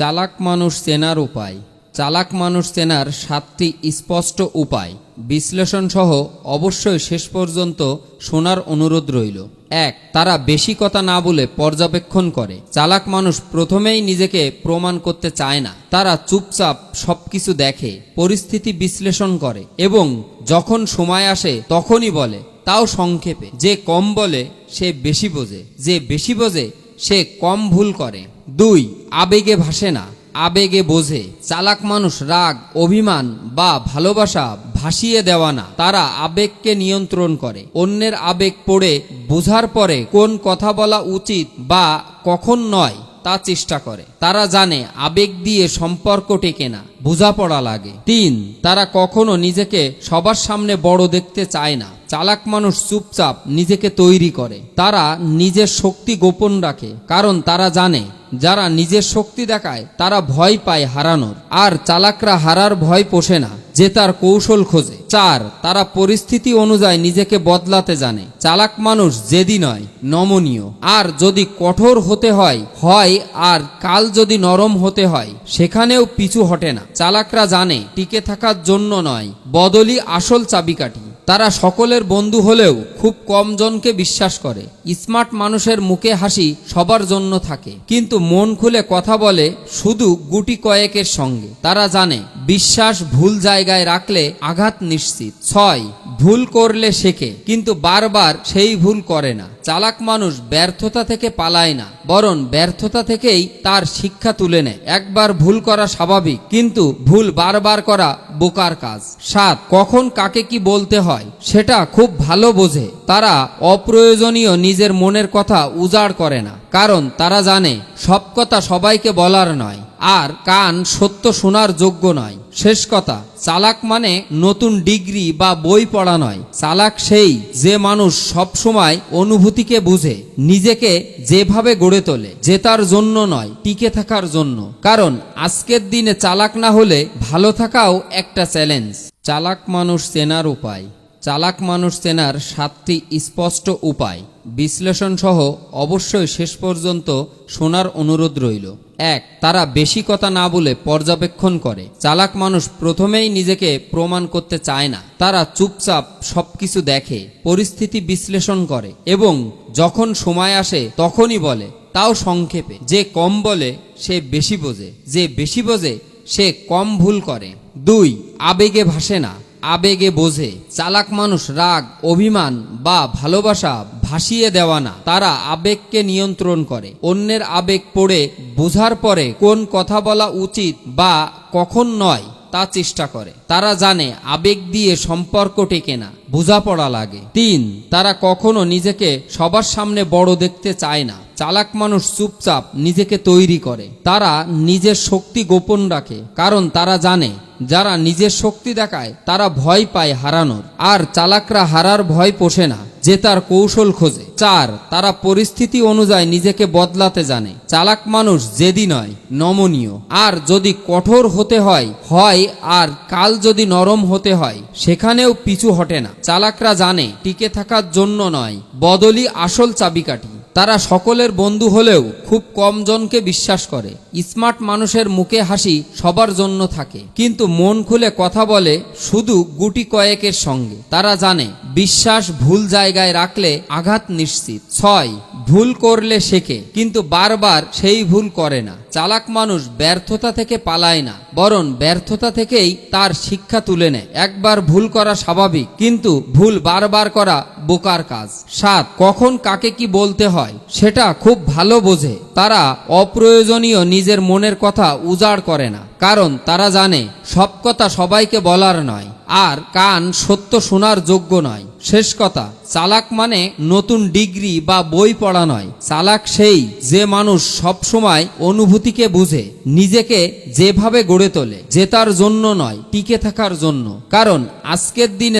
চালাক মানুষ চেনার উপায়। চালাক মানুষ চেনার সাতটি স্পষ্ট উপায়। বিশ্লেষণ সহ অবশ্যই শেষ পর্যন্ত শোনার অনুরোধ রইল। এক, তারা বেশি কথা না বলে পর্যবেক্ষণ করে। চালাক মানুষ প্রথমেই নিজেকে প্রমাণ করতে চায় না। তারা চুপচাপ সবকিছু দেখে, পরিস্থিতি বিশ্লেষণ করে এবং যখন সময় আসে তখনই বলে, তাও সংক্ষেপে। যে কম বলে, সে বেশি বোঝে। যে বেশি বোঝে, সে কম ভুল করে। দুই আবেগে ভাসে না, আবেগে বোঝে। চালাক মানুষ রাগ, অভিমান বা ভালোবাসা ভাসিয়ে দেওয়া না। তারা আবেগকে নিয়ন্ত্রণ করে। অন্যের আবেগ পড়ে, বোঝার পরে কোন কথা বলা উচিত বা কখন নয়। তা চেষ্টা করে। তারা জানে আবেগ দিয়ে সম্পর্ক টেকে না বোঝাপড়া লাগে। তিন, তারা কখনো নিজেকে সবার সামনে বড় দেখতে চায় না। চালাক মানুষ চুপচাপ নিজেকে তৈরি করে। তারা নিজের শক্তি গোপন রাখে, কারণ তারা জানে, যারা নিজের শক্তি দেখায়, তারা ভয় পায় হারানোর। আর চালাকরা হারার ভয় পোষে না। যে তার কৌশল খোঁজে। চার, তারা পরিস্থিতি অনুযায়ী নিজেকে বদলাতে জানে। চালাক মানুষ জেদি নয়, নমনীয়। আর যদি কঠোর হতে হয় হয়, আর কাল যদি নরম হতে হয়, সেখানেও পিছু হটে না। চালাকরা জানে, টিকে থাকার জন্য নয়, বদলি আসল চাবিকাঠি। তারা সকলের বন্ধু হলেও খুব কম জনকে বিশ্বাস করে। স্মার্ট মানুষের মুখে হাসি সবার জন্য থাকে। কিন্তু মন খুলে কথা বলে শুধু গুটি কয়েকের সঙ্গে। তারা জানে, বিশ্বাস ভুল জায়গায় রাখলে আঘাত নিশ্চিত। ছয়, ভুল করলে শেখে। কিন্তু বারবার সেই ভুল করে না। চালাক মানুষ ব্যর্থতা থেকে পালায় না, বরং ব্যর্থতা থেকেই তার শিক্ষা তুলে নেয়। একবার ভুল করা স্বাভাবিক, কিন্তু ভুল বারবার করা বোকার কাজ। সাত, কখন কাকে কি বলতে হয়, সেটা খুব ভালো বোঝে। তারা অপ্রয়োজনীয় নিজের মনের কথা উজাড় করে না, কারণ তারা জানে, সব কথা সবাইকে বলার নয়। আর কান সত্য শোনার যোগ্য নয়। শেষ কথা, চালাক মানে নতুন ডিগ্রি বা বই পড়া নয়। চালাক সেই যে মানুষ সব সময় অনুভূতিকে বুঝে, নিজেকে যেভাবে গড়ে তোলে জেতার জন্য নয়, টিকে থাকার জন্য। কারণ আজকের দিনে চালাক না হলে ভালো থাকাও একটা চ্যালেঞ্জ। চালাক মানুষ চেনার উপায়। চালাক মানুষ চেনার সাতটি স্পষ্ট উপায়। বিশ্লেষণ সহ অবশ্যই শেষ পর্যন্ত শোনার অনুরোধ রইল। এক, তারা বেশি কথা না বলে পর্যবেক্ষণ করে। চালাক মানুষ প্রথমেই নিজেকে প্রমাণ করতে চায় না। তারা চুপচাপ সবকিছু দেখে, পরিস্থিতি বিশ্লেষণ করে এবং যখন সময় আসে তখনই বলে। তাও সংক্ষেপে, যে কম বলে সে বেশি বোঝে। যে বেশি বোঝে সে কম ভুল করে। দুই, আবেগে ভাসে না। আবেগে বোঝে। চালাক মানুষ রাগ, অভিমান বা ভালোবাসা ভাসিয়ে দেওয়া না। তারা আবেগকে নিয়ন্ত্রণ করে। অন্যের আবেগ পড়ে বোঝার পরে কোন কথা বলা উচিত বা কখন নয় তা চেষ্টা করে। তারা জানে আবেগ দিয়ে সম্পর্ক টেকে না, বোঝাপড়া লাগে। তিন, তারা কখনো নিজেকে সবার সামনে বড় দেখতে চায় না। চালাক মানুষ চুপচাপ নিজেকে তৈরি করে। তারা নিজের শক্তি গোপন রাখে, কারণ তারা জানে যারা নিজের শক্তি দেখায়, তারা ভয় পায় হারানোর। আর চালাকরা হারার ভয় পোষে না, যে তার কৌশল খোঁজে। চার, তারা পরিস্থিতি অনুযায়ী নিজেকে বদলাতে জানে। চালাক মানুষ জেদি নয়, নমনীয়। আর যদি কঠোর হতে হয় হয়, আর কাল যদি নরম হতে হয়, সেখানেও পিছু হটে না। চালাকরা জানে, টিকে থাকার জন্য নয় বদলি আসল চাবিকাঠি। তারা সকলের বন্ধু হলেও খুব কম জনকে বিশ্বাস করে। স্মার্ট মানুষের মুখে হাসি সবার জন্য থাকে। কিন্তু মন খুলে কথা বলে শুধু গুটি কয়েকের সঙ্গে। তারা জানে বিশ্বাস ভুল জায়গায় রাখলে আঘাত নিশ্চিত। ছয়, ভুল করলে শেখে, কিন্তু বারবার সেই ভুল করে না। চালাক মানুষ ব্যর্থতা থেকে পালায় না, বরং ব্যর্থতা থেকেই তার শিক্ষা তুলে নেয়। একবার ভুল করা স্বাভাবিক, কিন্তু ভুল বারবার করা বোকার কাজ। সাত, কখন কাকে কি বলতে হয়, সেটা খুব ভালো বোঝে। তারা অপ্রয়োজনীয় নিজের মনের কথা উজাড় করে না। কারণ তারা জানে, সব কথা সবাইকে বলার নয়, আর কান সত্য শোনার যোগ্য নয়। শেষ কথা, চালাক মানে নতুন ডিগ্রি বা বই পড়া নয়। চালাক সেই যে মানুষ সব সময় অনুভূতিকে বুঝে, নিজেকে যেভাবে গড়ে তোলে জেতার জন্য নয়, টিকে থাকার জন্য। কারণ আজকের দিনে